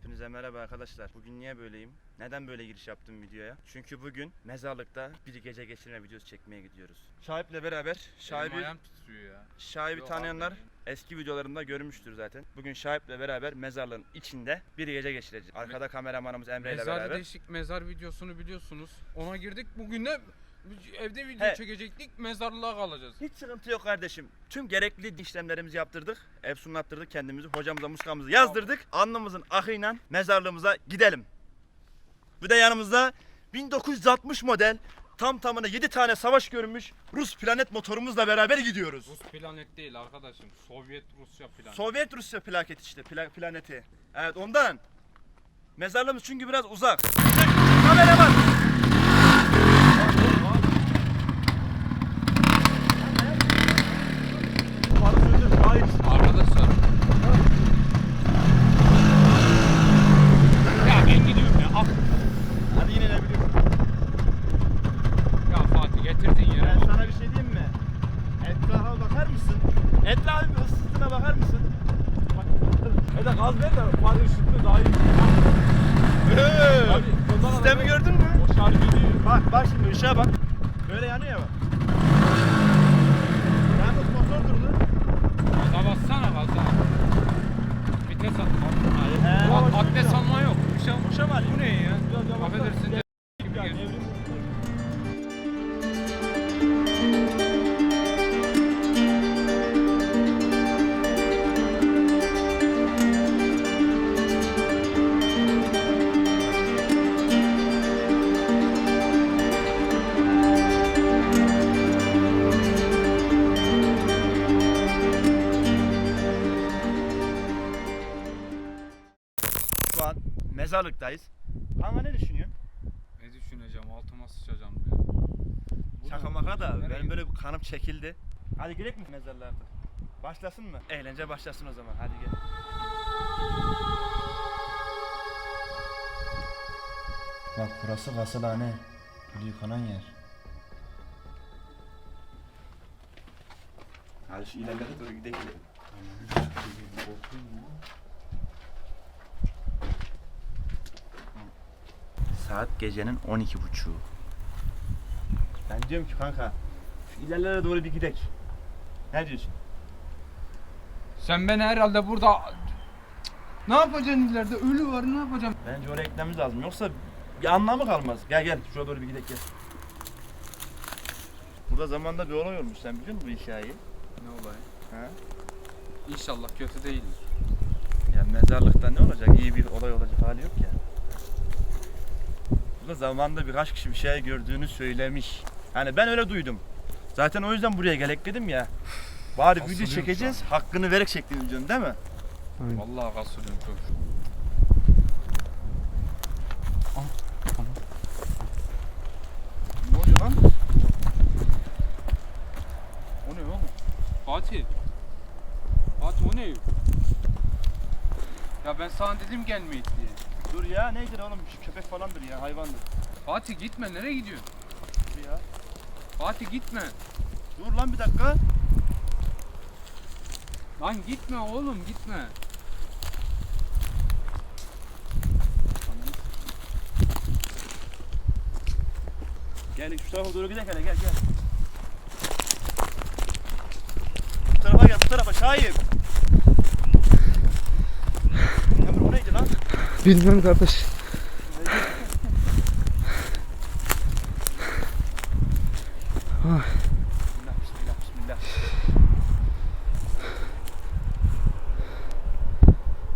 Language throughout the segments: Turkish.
Hepinize merhaba arkadaşlar. Bugün niye böyleyim? Neden böyle giriş yaptım videoya? Çünkü bugün mezarlıkta bir gece geçirme videosu çekmeye gidiyoruz. Şahip'le beraber, Elim Şahip'i, ayağım titriyor ya. Şahip'i Yok tanıyanlar abi. eski videolarımda görmüştür zaten. Bugün Şahip'le beraber mezarlığın içinde bir gece geçireceğiz. Arkada kameramanımız Emre ile Mezar beraber. değişik mezar videosunu biliyorsunuz. Ona girdik. Bugün de evde video He. çekecektik. Mezarlığa kalacağız. Hiç sıkıntı yok kardeşim. Tüm gerekli işlemlerimizi yaptırdık. Ev sunlattırdık kendimizi. Hocamıza muskamızı yazdırdık. Alnımızın akıyla mezarlığımıza gidelim. Bir de yanımızda 1960 model tam tamına 7 tane savaş görmüş Rus planet motorumuzla beraber gidiyoruz. Rus planet değil arkadaşım. Sovyet Rusya planet. Sovyet Rusya plaket işte pla- planeti. Evet ondan. Mezarlığımız çünkü biraz uzak. Kameraman. Arkadaşlar. Ya ben gidiyorum ya. Ah. Hadi yine ne biliyorum. Ya Fatih getirdin yere. Ben sana bir şey diyeyim mi? Etrafa bakar mısın? Etrafın bir ısısına bakar mısın? Ya ışıklı daha iyi. Ee, Abi, Sistemi gördün mü? O şarjı değil. Bak bak şimdi ışığa bak. Böyle yanıyor ya bak. Yalnız motor durdu. Gaza bassana gaza. Vites at. He. Bak abdest alma yok. Şey Boşa mı Bu ne ya? Affedersin mezarlıktayız. Kanka ne düşünüyorsun? Ne düşüneceğim? Altıma sıçacağım diye. Şaka maka da Nereye benim böyle bir kanım çekildi. Hadi gidelim mi mezarlığa artık? Başlasın mı? Eğlence başlasın o zaman. Hadi gel. Bak burası gasılhane. Gül yıkanan yer. Hadi şu ilerlere doğru gidelim. Saat gecenin 12.30'u. Ben diyorum ki kanka şu ilerlere doğru bir gidek. Ne diyorsun? Sen beni herhalde burada... Ne yapacaksın ileride? Ölü var ne yapacağım? Bence oraya gitmemiz lazım. Yoksa bir anlamı kalmaz. Gel gel şuraya doğru bir gidelim gel. Burada zamanda bir olay olmuş. Sen biliyor musun bu hikayeyi? Ne olay? Ha? İnşallah kötü değil. Ya mezarlıkta ne olacak? İyi bir olay olacak hali yok ya. Burada zamanda birkaç kişi bir şey gördüğünü söylemiş. Yani ben öyle duydum. Zaten o yüzden buraya gelek dedim ya. Bari video çekeceğiz, hakkını vererek çektiğini diyorsun değil mi? Vallahi kasılıyorum çok. Ne oluyor lan? O ne oğlum? Fatih. Fatih o ne? Ya ben sana dedim gelmeyin diye. Dur ya neydir oğlum? Şu köpek falandır ya, hayvandır. Fatih gitme nereye gidiyorsun? Dur ya. Fatih gitme. Dur lan bir dakika. Lan gitme oğlum gitme. Gel şu tarafa doğru gidelim gel gel. Bu tarafa gel bu tarafa Şahip. Emre o neydi lan? Bilmiyorum kardeş.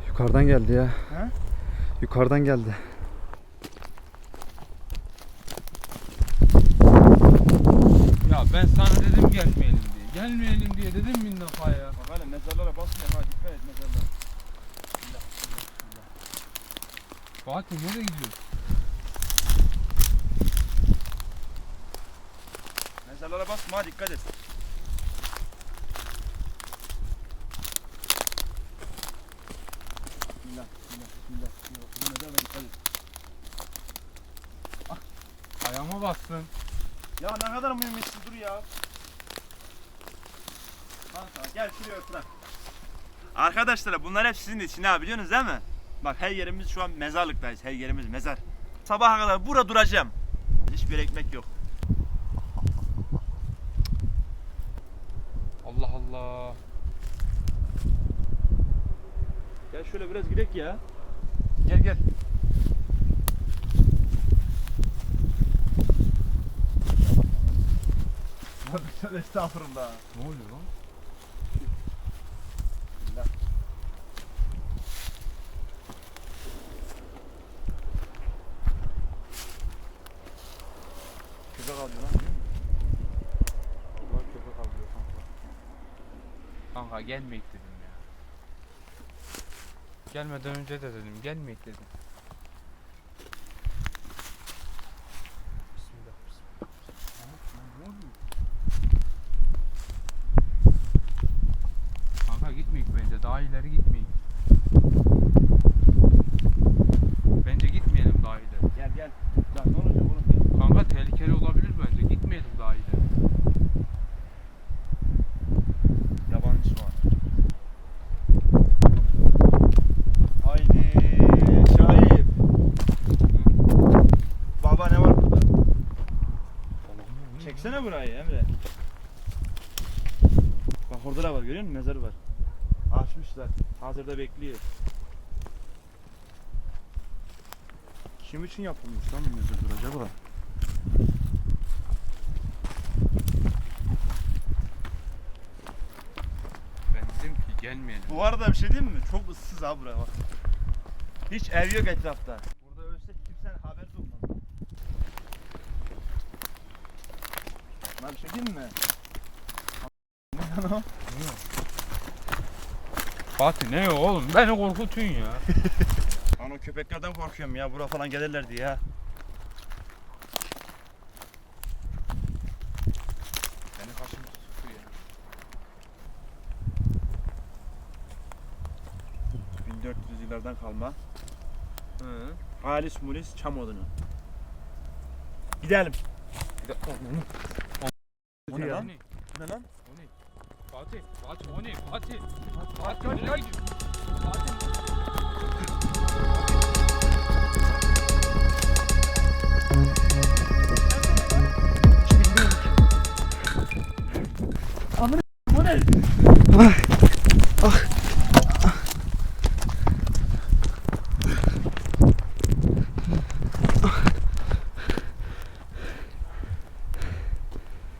Yukarıdan geldi ya. Ha? Yukarıdan geldi. Ya ben sana dedim gelmeyelim diye. Gelmeyelim diye dedim bin defa ya. Bak hele mezarlara basma ha dikkat et mezarlara. Bismillah bismillah bismillah. Fatih nereye gidiyorsun? Mezarlara basma ha dikkat et. Bismillah bismillah bismillah. bismillah. Bu mezarlara dikkat et. Ayağıma bastın. Ya ne kadar mühimmetsiz dur ya. Kanka gel şuraya oturak. Arkadaşlar bunlar hep sizin için ha biliyorsunuz değil mi? Bak her yerimiz şu an mezarlıktayız. Her yerimiz mezar. Sabaha kadar burada duracağım. Hiçbir ekmek yok. Allah Allah. Gel şöyle biraz gidek ya. Gel gel. Estağfurullah. Ne oluyor lan? Köpek alıyor lan. Allah köpek avlıyor kanka. Kanka gelmeyek dedim ya. Gelmeden önce de dedim gelmeyek dedim. Bismillah bismillah. Kanka gitmeyek bence daha ileri gitmeyek. Bence gitmeyelim daha ileri. Gel gel. Lan ne olacak oğlum? Gel. Kanka tehlikeli olabilir bence gitmeyelim daha ileri. Yabancı şu an. Haydi Şahip. Baba ne var burada? Çeksene burayı Emre. Bak orada da var görüyor musun? Mezarı var. Açmışlar. Hazırda bekliyor. Kim için yapılmış lan bu mezar acaba? Ben dedim ki gelmeyelim. Bu arada bir şey diyeyim mi? Çok ıssız ha buraya bak. Hiç ev yok etrafta. Diyeyim mi? Ne lan o? Fatih ne o oğlum? Beni korkutuyorsun ya. Lan o köpeklerden korkuyorum ya. Bura falan gelirler diye ya. Beni kaşım tutuyor ya. 1400 yıllardan kalma. Hı. Halis mulis çam odunu. Gidelim. Onu. O ne lan? Ne? Ne lan? O ne? Fatih, Fatih o ne? Fatih. Fatih nereye gidiyorsun? Fatih. Bu ne?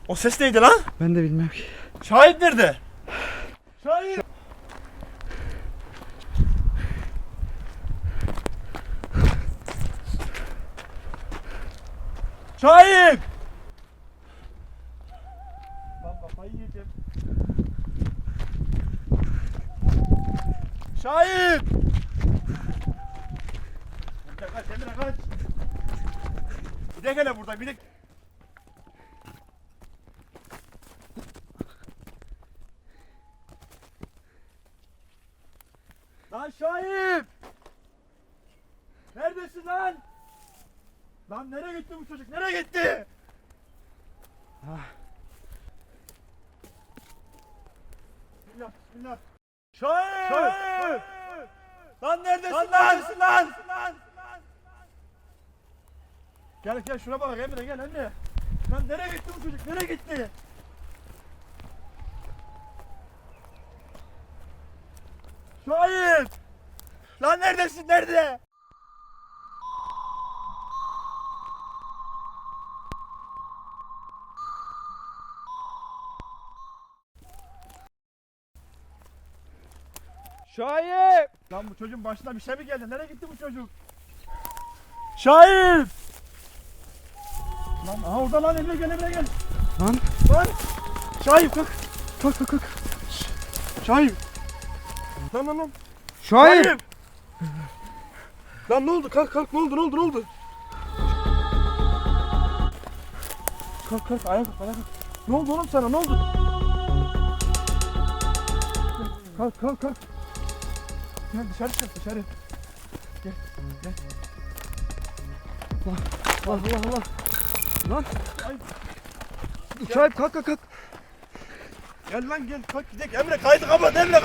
O ses neydi lan? Ben de bilmiyorum ki. Şahit nerede? Şahit. Şahit. Lan kafayı yiyeceğim. Şahit. Kaç, Emre kaç. Bir de gele burada, bir de. Lan Şahip! Neredesin lan? Lan nereye gitti bu çocuk? Nereye gitti? Bismillah, bismillah. Şahip! Şahip! Lan neredesin lan? Neredesin lan? Gel gel şuna bak Emre gel Emre. Lan nereye gitti bu çocuk? Nereye gitti? Şahip! Lan neredesin? Nerede? Şahip. Lan bu çocuğun başına bir şey mi geldi? Nereye gitti bu çocuk? Şahip! Lan aha orada lan Emre gel Emre gel. Lan. Lan! Şahip kalk. Kalk kalk kalk. Şahip. Lan lan lan. Şahip. Lan ne oldu? Kalk kalk ne oldu ne oldu ne oldu? Kalk kalk ayağa kalk ayağa kalk. Ne oldu oğlum sana ne oldu? Kalk kalk kalk. Gel dışarı çık dışarı. Gel gel. Allah Allah Allah. Lan. Ay. Şahip kalk kalk kalk. Gel lan gel kalk gidelim. Emre kaydı kapat Emre.